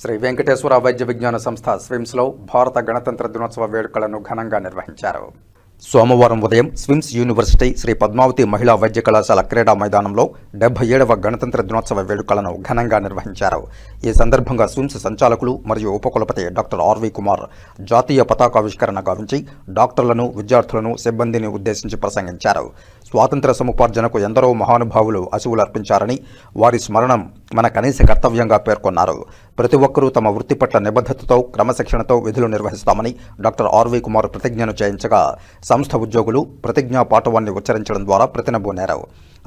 శ్రీ వెంకటేశ్వర వైద్య విజ్ఞాన సంస్థ స్విమ్స్లో భారత గణతంత్ర దినోత్సవ వేడుకలను ఘనంగా నిర్వహించారు. సోమవారం ఉదయం స్విమ్స్ యూనివర్సిటీ శ్రీ పద్మావతి మహిళా వైద్య కళాశాల క్రీడా మైదానంలో డెబ్బై ఏడవ గణతంత్ర దినోత్సవ వేడుకలను ఘనంగా నిర్వహించారు. ఈ సందర్భంగా స్విమ్స్ సంచాలకులు మరియు ఉపకులపతి డాక్టర్ ఆర్వి కుమార్ జాతీయ పతాకావిష్కరణ గావించి డాక్టర్లను విద్యార్థులను సిబ్బందిని ఉద్దేశించి ప్రసంగించారు. స్వాతంత్ర సముపార్జనకు ఎందరో మహానుభావులు అసువులర్పించారని వారి స్మరణం మన కనీస కర్తవ్యంగా పేర్కొన్నారు. ప్రతి ఒక్కరూ తమ వృత్తి పట్ల నిబద్ధతతో క్రమశిక్షణతో విధులు నిర్వహిస్తామని డాక్టర్ ఆర్వి కుమార్ ప్రతిజ్ఞను చేయించగా సంస్థ ఉద్యోగులు ప్రతిజ్ఞా పాఠవాన్ని ఉచ్చరించడం ద్వారా ప్రతినబూనారు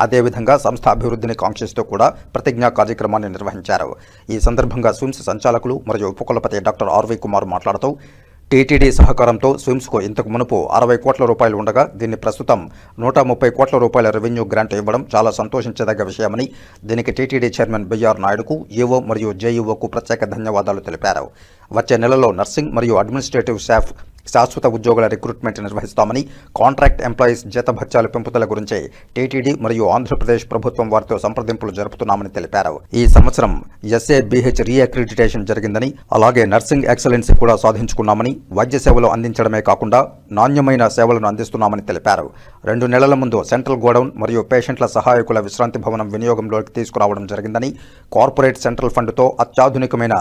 అదేవిధంగా సంస్థ అభివృద్ధిని కాంక్షిస్తూ కూడా ప్రతిజ్ఞా కార్యక్రమాన్ని నిర్వహించారు. ఈ సందర్భంగా స్విమ్స్ సంచాలకులు మరియు ఉపకులపతి డాక్టర్ ఆర్వి కుమార్ మాట్లాడుతూ టీటీడీ సహకారంతో స్విమ్స్కు ఇంతకు మునుపు అరవై కోట్ల రూపాయలు ఉండగా దీన్ని ప్రస్తుతం నూట ముప్పై కోట్ల రూపాయల రెవెన్యూ గ్రాంట్ ఇవ్వడం చాలా సంతోషించదగ్గ విషయమని దీనికి టీటీడీ చైర్మన్ బిఆర్ నాయుడుకు ఈవో మరియు జేఈఓకు ప్రత్యేక ధన్యవాదాలు తెలిపారు. వచ్చే నెలలో నర్సింగ్ మరియు అడ్మినిస్ట్రేటివ్ స్టాఫ్ శాశ్వత ఉద్యోగుల రిక్రూట్మెంట్ నిర్వహిస్తామని కాంట్రాక్ట్ ఎంప్లాయీస్ జీతభత్యాల పెంపుదల గురించి టీటీడీ మరియు ఆంధ్రప్రదేశ్ ప్రభుత్వం వారితో సంప్రదింపులు జరుపుతున్నామని తెలిపారు. ఈ సంవత్సరం ఎస్ఏ బీహెచ్ రీఅక్రిడిటేషన్ జరిగిందని అలాగే నర్సింగ్ ఎక్సలెన్సీ కూడా సాధించుకున్నామని వైద్య సేవలు అందించడమే కాకుండా నాణ్యమైన సేవలను అందిస్తున్నామని తెలిపారు. రెండు నెలల ముందు సెంట్రల్ గోడౌన్ మరియు పేషెంట్ల సహాయకుల విశ్రాంతి భవనం వినియోగంలోకి తీసుకురావడం జరిగిందని కార్పొరేట్ సెంట్రల్ ఫండ్తో అత్యాధునికమైన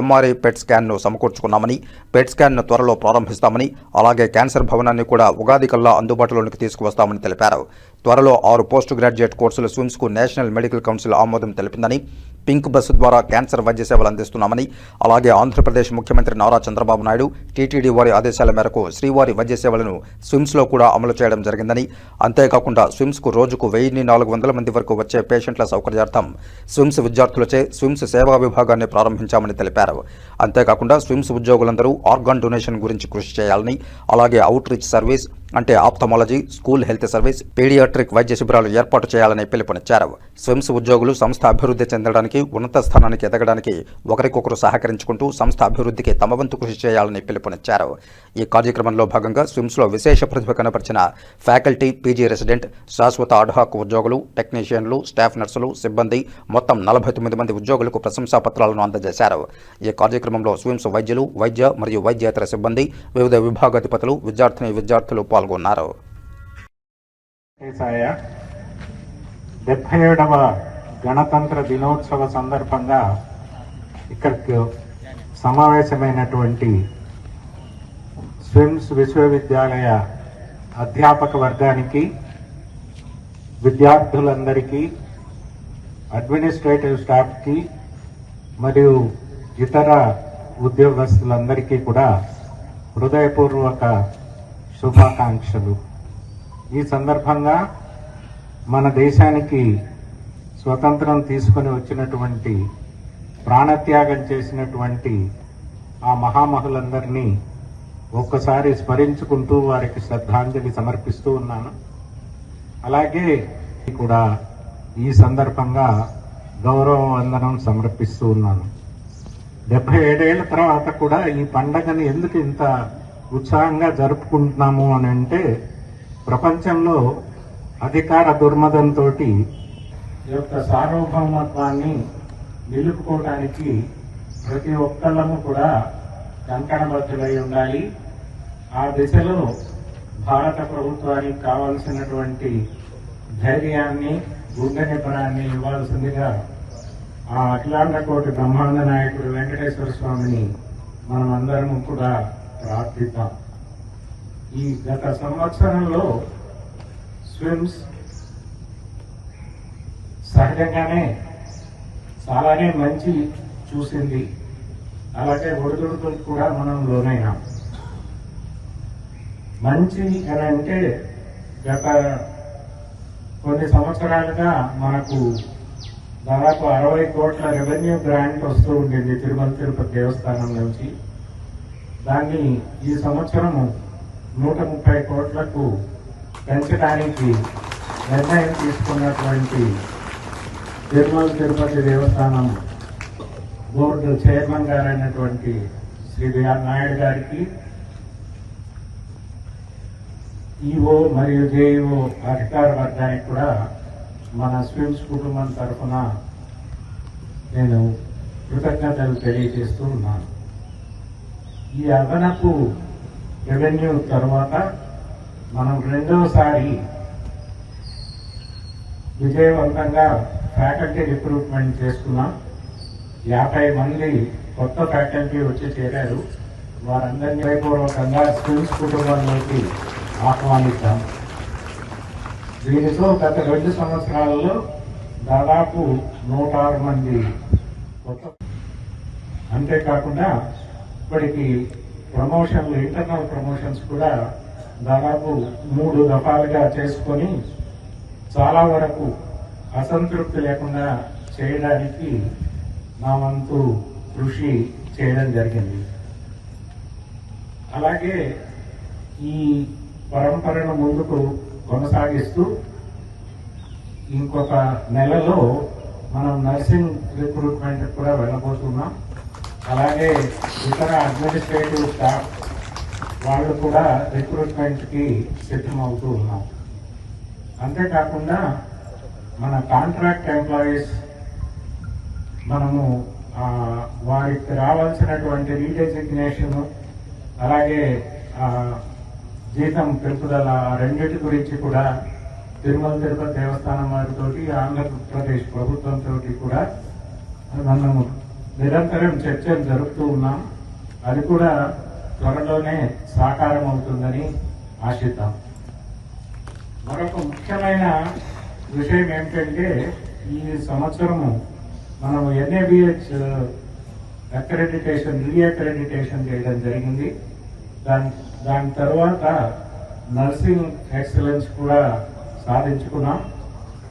ఎంఆర్ఐ పెట్ స్కాన్ను సమకూర్చుకున్నామని పెట్ స్కాన్ను త్వరలో ప్రారంభిస్తామని అలాగే క్యాన్సర్ భవనాన్ని కూడా ఉగాది కల్లా అందుబాటులోనికి తీసుకువస్తామని తెలిపారు. త్వరలో ఆరు పోస్ట్ గ్రాడ్యుయేట్ కోర్సులు స్విమ్స్కు నేషనల్ మెడికల్ కౌన్సిల్ ఆమోదం తెలిపిందని పింక్ బస్సు ద్వారా క్యాన్సర్ వైద్య సేవలు అందిస్తున్నామని అలాగే ఆంధ్రప్రదేశ్ ముఖ్యమంత్రి నారా చంద్రబాబు నాయుడు టీటీడీ వారి ఆదేశాల మేరకు శ్రీవారి వైద్య సేవలను స్విమ్స్లో కూడా అమలు చేయడం జరిగిందని. అంతేకాకుండా స్విమ్స్కు రోజుకు వెయ్యి నాలుగు వందల మంది వరకు వచ్చే పేషెంట్ల సౌకర్యార్థం స్విమ్స్ విద్యార్థులచే స్విమ్స్ సేవా విభాగాన్ని ప్రారంభించామని తెలిపారు. అంతేకాకుండా స్విమ్స్ ఉద్యోగులందరూ ఆర్గాన్ డొనేషన్ గురించి కృషి చేయాలని అలాగే అవుట్ రీచ్ సర్వీస్ అంటే ophthalmology school health service paediatric వైద్య శిబిరాలు ఏర్పాటు చేయాలని పిలుపునిచ్చారు. స్విమ్స్ ఉద్యోగులు సంస్థ అభివృద్ధి చెందడానికి ఉన్నత స్థానానికి ఎదగడానికి ఒకరికొకరు సహకరించుకుంటూ సంస్థ అభివృద్ధికి తమ వంతు కృషి చేయాలని పిలుపునిచ్చారు. ఈ కార్యక్రమంలో భాగంగా స్విమ్స్లో విశేష ప్రతిభ కనపరిచిన ఫ్యాకల్టీ పీజీ రెసిడెంట్ శాశ్వత అడ్హాక్ ఉద్యోగులు టెక్నీషియన్లు స్టాఫ్ నర్సులు సిబ్బంది మొత్తం నలభై తొమ్మిది మంది ఉద్యోగులకు ప్రశంసా పత్రాలను అందజేశారు. ఈ కార్యక్రమంలో స్విమ్స్ వైద్యులు వైద్య మరియు వైద్యేతర సిబ్బంది వివిధ విభాగాధిపతులు విద్యార్థిని విద్యార్థులు పాల్గొన్నారు. పాల్గొన్నారు. డెబ్బై ఏడవ గణతంత్ర దినోత్సవ సందర్భంగా ఇక్కడికి సమావేశమైనటువంటి స్విమ్స్ విశ్వవిద్యాలయ అధ్యాపక వర్గానికి విద్యార్థులందరికీ అడ్మినిస్ట్రేటివ్ స్టాఫ్కి మరియు ఇతర ఉద్యోగస్తులందరికీ కూడా హృదయపూర్వక శుభాకాంక్షలు. ఈ సందర్భంగా మన దేశానికి స్వతంత్రం తీసుకొని వచ్చినటువంటి ప్రాణత్యాగం చేసినటువంటి ఆ మహామహులందరినీ ఒక్కసారి స్మరించుకుంటూ వారికి శ్రద్ధాంజలి సమర్పిస్తూ ఉన్నాను. అలాగే కూడా ఈ సందర్భంగా గౌరవ వందనం సమర్పిస్తూ ఉన్నాను. డెబ్బై ఏడేళ్ళ తర్వాత కూడా ఈ పండగని ఎందుకు ఇంత ఉత్సాహంగా జరుపుకుంటున్నాము అని అంటే ప్రపంచంలో అధికార దుర్మదంతో యొక్క సార్వభౌమత్వాన్ని నిలుపుకోవడానికి ప్రతి ఒక్కళ్ళము కూడా కంకణబద్ధులై ఉండాలి. ఆ దిశలో భారత ప్రభుత్వానికి కావలసినటువంటి ధైర్యాన్ని గుండె నిబ్బరాన్ని ఇవ్వాల్సిందిగా ఆ అఖిలాండ కోటి బ్రహ్మాండ నాయకుడు వెంకటేశ్వర స్వామిని మనమందరం కూడా ప్రార్థిద్దాం ఈ గత సంవత్సరంలో స్విమ్స్ సహజంగానే చాలానే మంచి చూసింది. అలాగే ఒడిదుడుకులు కూడా మనం లోనైనాం. మంచి అని అంటే గత కొన్ని సంవత్సరాలుగా మనకు దాదాపు అరవై కోట్ల రెవెన్యూ గ్రాంట్ వస్తూ ఉండేది తిరుమల తిరుపతి దేవస్థానం నుంచి. దాన్ని ఈ సంవత్సరం నూట ముప్పై కోట్లకు పెంచడానికి నిర్ణయం తీసుకున్నటువంటి తిరుమల తిరుపతి దేవస్థానం బోర్డు చైర్మన్ గారైనటువంటి శ్రీ బిఆర్ నాయుడు గారికి ఈఓ మరియు జేఈఓ అధికార వర్గానికి కూడా మన స్విమ్స్ కుటుంబం తరఫున నేను కృతజ్ఞతలు తెలియజేస్తూ ఉన్నాను. ఈ అదనపు రెవెన్యూ తర్వాత మనం రెండవసారి విజయవంతంగా ఫ్యాకల్టీ రిక్రూట్మెంట్ చేసుకున్నాం. యాభై మంది కొత్త ఫ్యాకల్టీ వచ్చి చేరారు. వారందరినీ హృదయపూర్వకంగా స్కూల్స్ కుటుంబంలోకి ఆహ్వానిద్దాం. దీనితో గత రెండు సంవత్సరాలలో దాదాపు నూట ఆరు మంది కొత్త అంతేకాకుండా ఇప్పటికి ప్రమోషన్లు ఇంటర్నల్ ప్రమోషన్స్ కూడా దాదాపు మూడు దఫాలుగా చేసుకొని చాలా వరకు అసంతృప్తి లేకుండా చేయడానికి నా వంతు కృషి చేయడం జరిగింది. అలాగే ఈ పరంపరను ముందుకు కొనసాగిస్తూ ఇంకొక నెలలో మనం నర్సింగ్ రిక్రూట్మెంట్ కూడా వెళ్ళబోతున్నాం. అలాగే ఇతర అడ్మినిస్ట్రేటివ్ స్టాఫ్ వాళ్ళు కూడా రిక్రూట్మెంట్కి సిద్ధమవుతూ ఉన్నాం అంతేకాకుండా మన కాంట్రాక్ట్ ఎంప్లాయీస్ మనము వారికి రావాల్సినటువంటి రీడెసిగ్నేషన్ అలాగే జీతం పెంపుదల రెండింటి గురించి కూడా తిరుమల తిరుపతి దేవస్థానం వారితోటి ఆంధ్రప్రదేశ్ ప్రభుత్వంతో కూడా మనము నిరంతరం చర్చలు జరుపుతూ ఉన్నాం. అది కూడా త్వరలోనే సాకారం అవుతుందని ఆశిద్దాం. మరొక ముఖ్యమైన విషయం ఏమిటంటే ఈ సంవత్సరము మనం ఎన్ఏబిహెచ్ అక్రెడిటేషన్ రీఅక్రెడిటేషన్ చేయడం జరిగింది. దాని దాని తర్వాత నర్సింగ్ ఎక్సలెన్స్ కూడా సాధించుకున్నాం.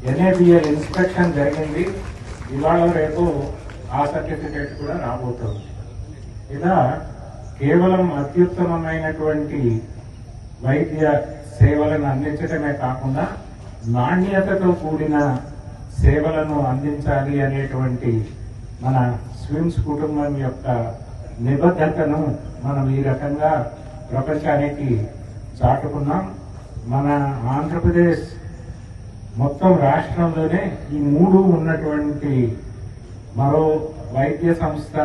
ఎన్ఏబిఎల్ ఇన్స్పెక్షన్ జరిగింది. ఇవాళ రేపు ఆ సర్టిఫికేట్ కూడా రాబోతుంది. ఇలా కేవలం అత్యుత్తమమైనటువంటి వైద్య సేవలను అందించడమే కాకుండా నాణ్యతతో కూడిన సేవలను అందించాలి అనేటువంటి మన స్విమ్స్ కుటుంబం యొక్క నిబద్ధతను మనం ఈ రకంగా ప్రపంచానికి చాటుకున్నాం. మన ఆంధ్రప్రదేశ్ మొత్తం రాష్ట్రంలోనే ఈ మూడు ఉన్నటువంటి మరో వైద్య సంస్థ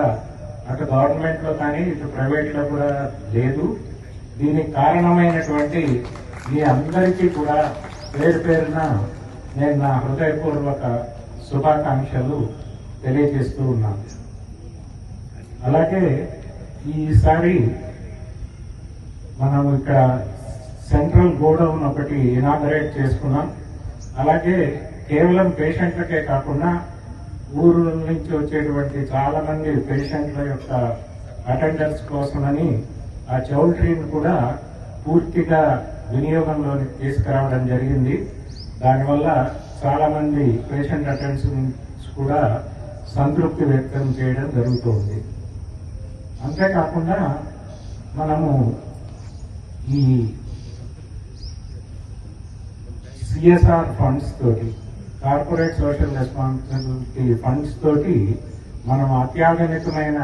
అటు గవర్నమెంట్లో కానీ ఇటు ప్రైవేట్లో కూడా లేదు. దీనికి కారణమైనటువంటి మీ అందరికీ కూడా పేరు పేరున నేను నా హృదయపూర్వక శుభాకాంక్షలు తెలియజేస్తూ ఉన్నాను. అలాగే ఈసారి మనం ఇక్కడ సెంట్రల్ గోడౌన్ ఒకటి ఇనాగరేట్ చేసుకున్నాం. అలాగే కేవలం పేషెంట్లకే కాకుండా ఊరు నుంచి వచ్చేటువంటి చాలా మంది పేషెంట్ల యొక్క అటెండెన్స్ కోసమని ఆ చౌల్ట్రీని కూడా పూర్తిగా వినియోగంలోకి తీసుకురావడం జరిగింది. దానివల్ల చాలా మంది పేషెంట్ అటెండెన్స్ కూడా సంతృప్తి వ్యక్తం చేయడం జరుగుతుంది. అంతేకాకుండా మనము ఈ సిఎస్ఆర్ ఫండ్స్ తోటి కార్పొరేట్ సోషల్ రెస్పాన్సిబిలిటీ ఫండ్స్ తోటి మనం అత్యాధునికమైన